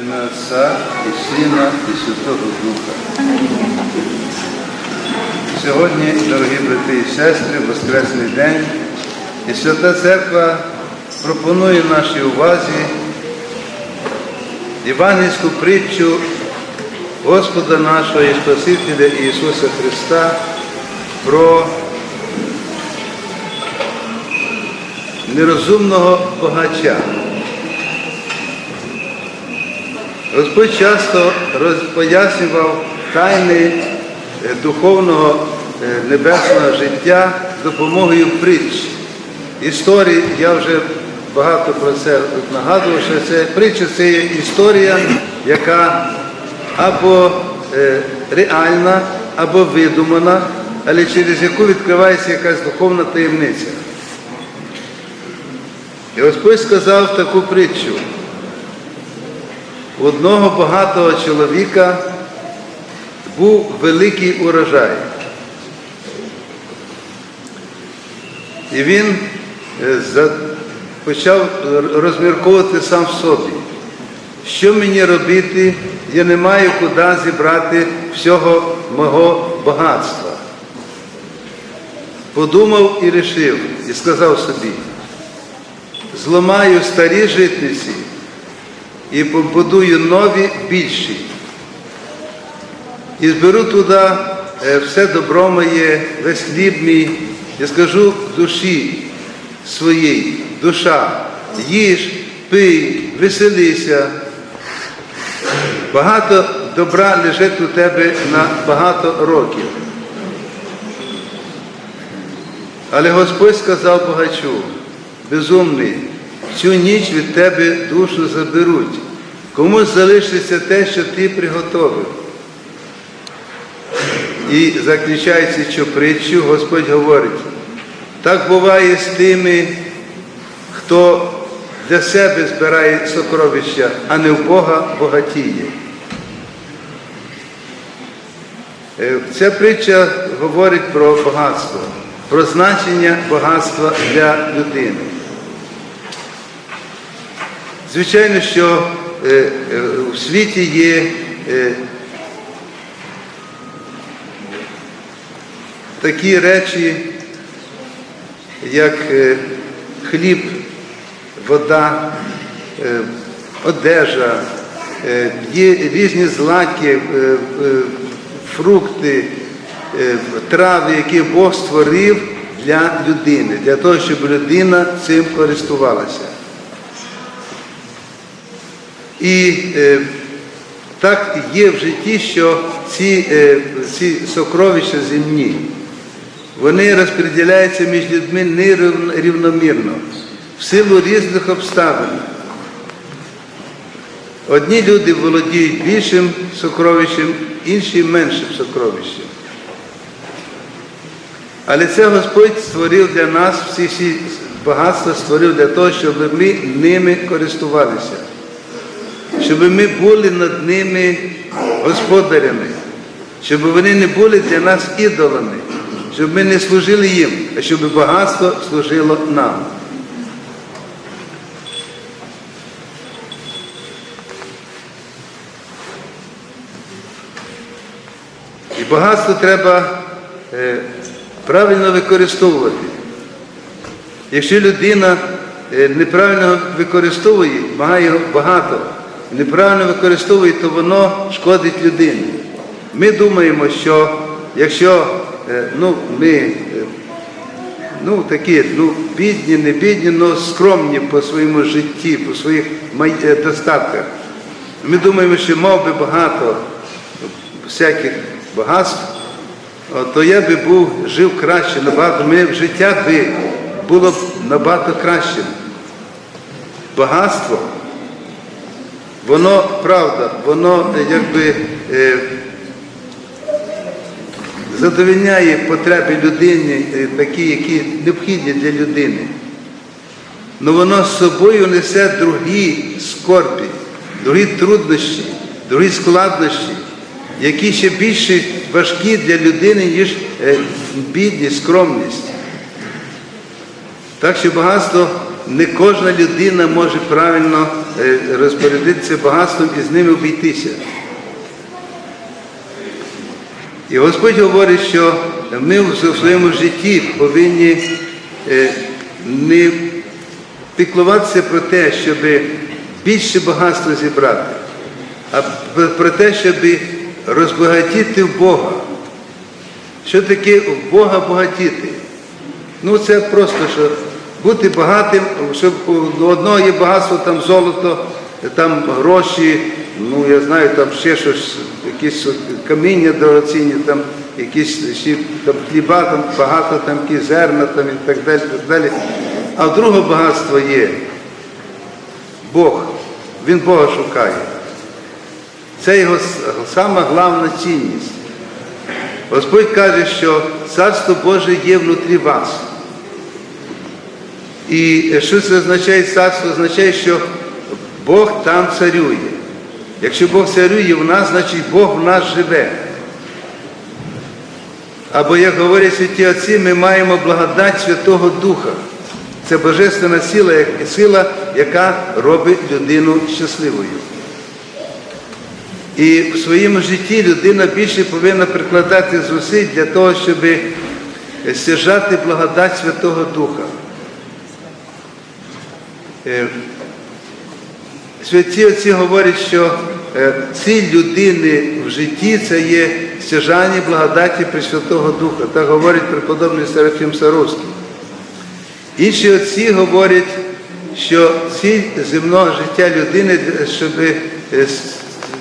Ім'я Отця і Сина і Святого Духа. Сьогодні, дорогі брати і сестри, Воскресний день, і Свята Церква пропонує нашій увазі євангельську притчу Господа нашого і Спасителя Ісуса Христа про нерозумного богача. Господь часто роз- пояснював тайни е, духовного е, небесного життя з допомогою притч. Історії, я вже багато про це нагадував, що це притча це є історія, яка або е, реальна, або видумана, але через яку відкривається якась духовна таємниця. І Господь сказав таку притчу. У одного багатого чоловіка був великий урожай. І він е, почав розмірковувати сам в собі. Що мені робити? Я не маю куди зібрати всього мого багатства. Подумав і рішив, і сказав собі, зламаю старі житниці і побудую нові більші. І зберу туди е, все добро моє, весь хліб мій, і скажу душі своїй, душа, їж, пий, веселися. Багато добра лежить у тебе на багато років. Але Господь сказав богачу, безумний, цю ніч від тебе душу заберуть. Комусь залишиться те, що ти приготовив. І заключаючи цю притчу, Господь говорить, так буває з тими, хто для себе збирає сокровища, а не в Бога богатіє. Е, Ця притча говорить про багатство, про значення багатства для людини. Звичайно, що е, е, в світі є е, такі речі, як хліб, вода, одежа, є різні злаки, фрукти, трави, які Бог створив для людини, для того, щоб людина цим користувалася. І е, так є в житті, що ці, е, ці сокровища земні, вони розподіляються між людьми нерівномірно, в силу різних обставин. Одні люди володіють більшим сокровищем, інші меншим сокровищем. Але це Господь створив для нас, всі всі багатства створив для того, щоб ми ними користувалися щоб ми були над ними господарями, щоб вони не були для нас ідолами, щоб ми не служили їм, а щоб багатство служило нам. І багатство треба е, правильно використовувати. Якщо людина е, неправильно використовує, має багато, неправильно використовує, то воно шкодить людині. Ми думаємо, що якщо е, ну, ми е, ну, такі, ну, бідні, не бідні, але скромні по своєму житті, по своїх е, достатках, ми думаємо, що мав би багато всяких багатств, то я би був, жив краще, набагато, моє життя би було б набагато кращим. Багатство, воно правда, воно е, якби е, задовольняє потреби людини, е, такі, які необхідні для людини. Але воно з собою несе другі скорбі, другі труднощі, другі складнощі, які ще більше важкі для людини, ніж бідність, скромність. Так що багатство не кожна людина може правильно е, розпорядитися багатством і з ними обійтися. І Господь говорить, що ми в своєму житті повинні е, не піклуватися про те, щоб більше багатства зібрати, а про те, щоб розбагатіти в Бога. Що таке в Бога багатіти? Ну це просто, що бути багатим, щоб у одного є багатство, там золото, там гроші, ну я знаю, там ще щось, якісь каміння дорогоцінні, там якісь там, хліба, там багато, там якісь зерна там, і так далі, так далі. А в другого багатство є Бог. Він Бога шукає. Це його сама головна цінність. Господь каже, що Царство Боже є внутрі вас. І що це означає царство? Означає, що Бог там царює. Якщо Бог царює в нас, значить Бог в нас живе. Або, як говорять святі Отці, ми маємо благодать Святого Духа. Це божественна сила, сила, яка робить людину щасливою. І в своєму житті людина більше повинна прикладати зусиль для того, щоб стяжати благодать Святого Духа. Е, Святі отці говорять, що е, ціль людини в житті це є стяжання благодаті Пресвятого Духа. Так говорить преподобний Серафім Саровський. Інші отці говорять, що ціль земного життя людини, щоб е,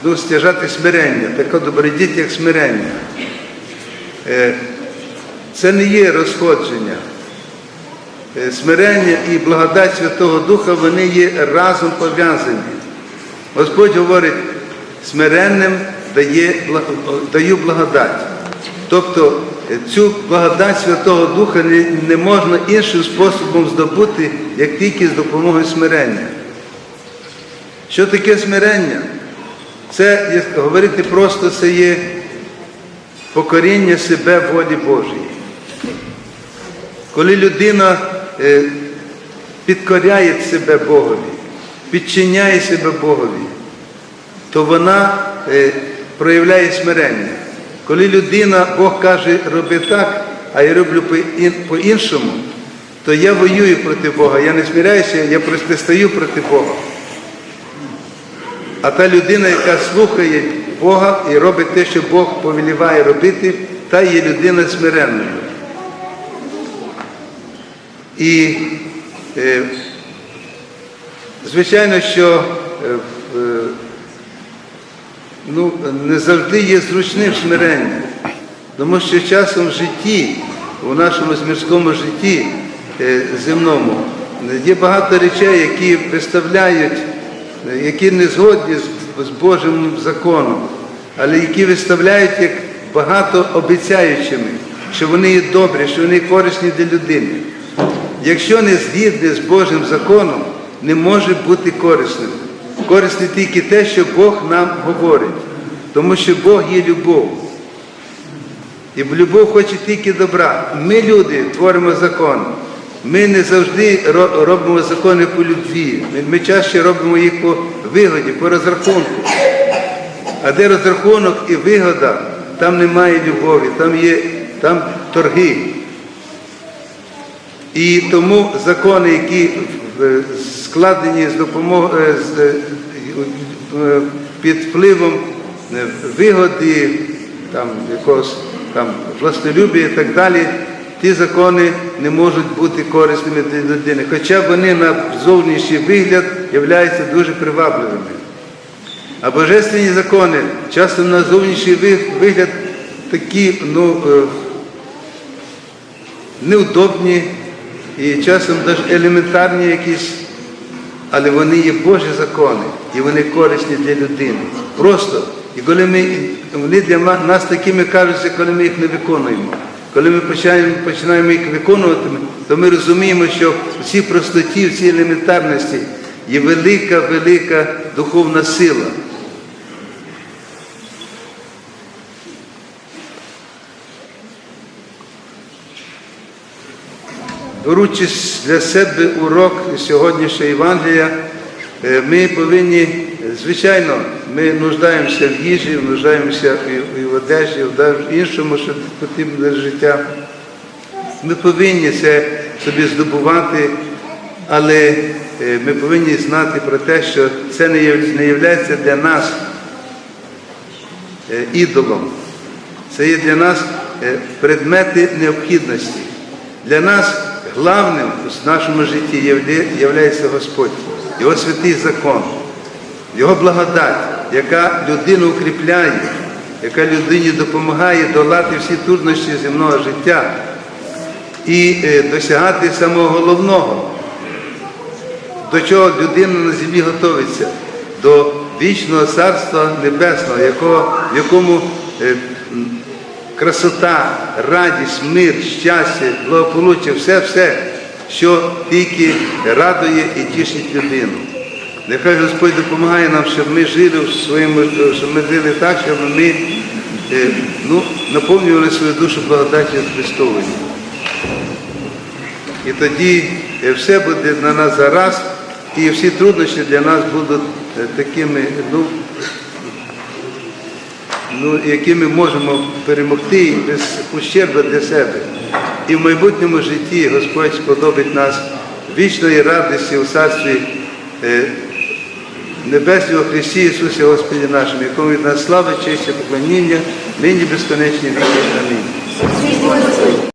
ну, стяжати смирення, таке добродіть, як смирення. Це не є розходження. Е, Смирення і благодать Святого Духа, вони є разом пов'язані. Господь говорить, смиренним дає, даю благодать. Тобто е, цю благодать Святого Духа не, не можна іншим способом здобути, як тільки з допомогою смирення. Що таке смирення? Це як говорити просто, це є покоріння себе волі Божої. Коли людина підкоряє себе Богові, підчиняє себе Богові, то вона е, проявляє смирення. Коли людина, Бог каже, роби так, а я роблю по- ін- по-іншому, то я воюю проти Бога, я не смиряюся, я протистаю проти Бога. А та людина, яка слухає Бога і робить те, що Бог повеліває робити, та є людина смиренною. І, е, звичайно, що е, е, ну, не завжди є зручним смирення, тому що часом в житті, у нашому змірському житті земному, є багато речей, які виставляють, які не згодні з Божим законом, але які виставляють як багато обіцяючими, що вони є добрі, що вони корисні для людини. Якщо не згідне з Божим законом, не може бути корисним. Корисне тільки те, що Бог нам говорить, тому що Бог є любов. І любов хоче тільки добра. Ми, люди, творимо закон. Ми не завжди робимо закони по любві. Ми чаще робимо їх по вигоді, по розрахунку. А де розрахунок і вигода, там немає любові, там є там торги. І тому закони, які е, складені з допомогою е, е, під впливом вигоди, там якогось там властолюбія і так далі, ті закони не можуть бути корисними для людини, хоча вони на зовнішній вигляд являються дуже привабливими. А божественні закони часто на зовнішній вигляд такі, ну, неудобні і часом навіть елементарні якісь, але вони є Божі закони і вони корисні для людини. Просто. І коли ми, вони для нас такими кажуться, коли ми їх не виконуємо. Коли ми починаємо, починаємо їх виконувати, то ми розуміємо, що в цій простоті, в цій елементарності є велика, велика духовна сила. Беручи для себе урок сьогоднішнього Євангелія, е, ми повинні, звичайно, ми нуждаємося в їжі, нуждаємося і в одежі, в іншому, що потрібно для життя. Ми повинні це собі здобувати, але е, ми повинні знати про те, що це не є для нас е, ідолом. Це є для нас предмети необхідності. Для нас главним в нашому житті є Господь, Його святий закон, Його благодать, яка людину укріпляє, яка людині допомагає долати всі труднощі земного життя і е, досягати самого головного, до чого людина на землі готовиться, до вічного царства небесного, в якому е, красота, радість, мир, щастя, благополуччя, все-все, що тільки радує і тішить людину. Нехай Господь допомагає нам, щоб ми жили в своєму, щоб ми жили так, щоб ми е, ну, наповнювали свою душу благодаті Христовою. І тоді е, все буде на нас зараз, і всі труднощі для нас будуть е, такими, ну, ну, які ми можемо перемогти без ущерба для себе. І в майбутньому житті Господь сподобить нас вічної радості у царстві е, Небесного Христі Ісусі Господі нашому, якому від нас слава, честь і поклоніння, нині безконечні віки. Амінь.